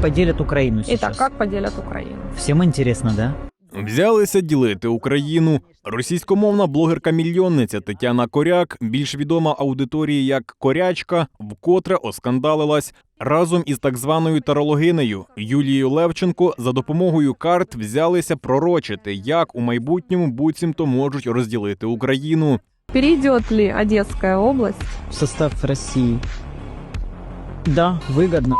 Поделят Украину сейчас. Итак, как поделят Украину? Всем интересно, да? Взялися ділити Україну. Російськомовна блогерка-мільйонниця Тетяна Коряк, більш відома аудиторії як Корячка, вкотре оскандалилась разом із так званою тарологинею Юлією Левченко за допомогою карт взялися пророчити, як у майбутньому буцімто можуть розділити Україну. Перейдет ли Одесская область В состав России. Да, выгодно.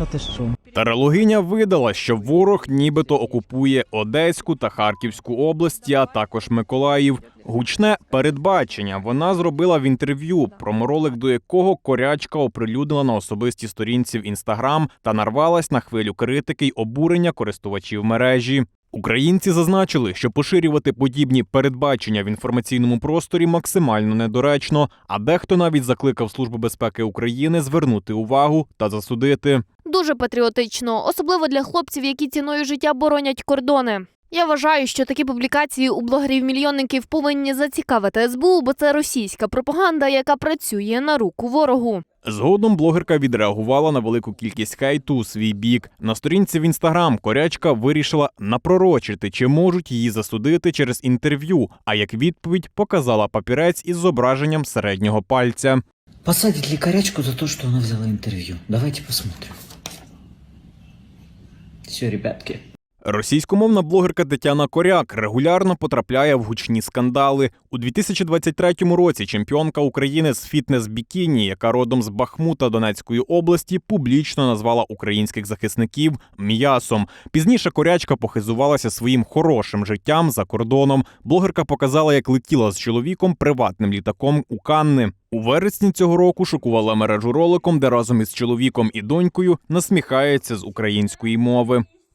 Та ти що? Тарологиня видала, що ворог нібито окупує Одеську та Харківську області, а також Миколаїв. Гучне передбачення вона зробила в інтерв'ю, проморолик до якого корячка оприлюднила на особистій сторінці в інстаграм та нарвалась на хвилю критики й обурення користувачів мережі. Українці зазначили, що поширювати подібні передбачення в інформаційному просторі максимально недоречно, а дехто навіть закликав Службу безпеки України звернути увагу та засудити. Дуже патріотично, особливо для хлопців, які ціною життя боронять кордони. Я вважаю, що такі публікації у блогерів-мільйонників повинні зацікавити СБУ, бо це російська пропаганда, яка працює на руку ворогу. Згодом блогерка відреагувала на велику кількість хейту у свій бік. На сторінці в інстаграм корячка вирішила напророчити, чи можуть її засудити через інтерв'ю. А як відповідь показала папірець із зображенням середнього пальця. Посадят ли корячку за то, что она взяла интервью? Давайте посмотрим. Все, ребятки. Російськомовна блогерка Тетяна Коряк регулярно потрапляє в гучні скандали. У 2023 році чемпіонка України з фітнес-бікіні, яка родом з Бахмута Донецької області, публічно назвала українських захисників м'ясом. Пізніше корячка похизувалася своїм хорошим життям за кордоном. Блогерка показала, як летіла з чоловіком приватним літаком у Канни. У вересні цього року шокувала мережу роликом, де разом із чоловіком і донькою насміхається з української мови.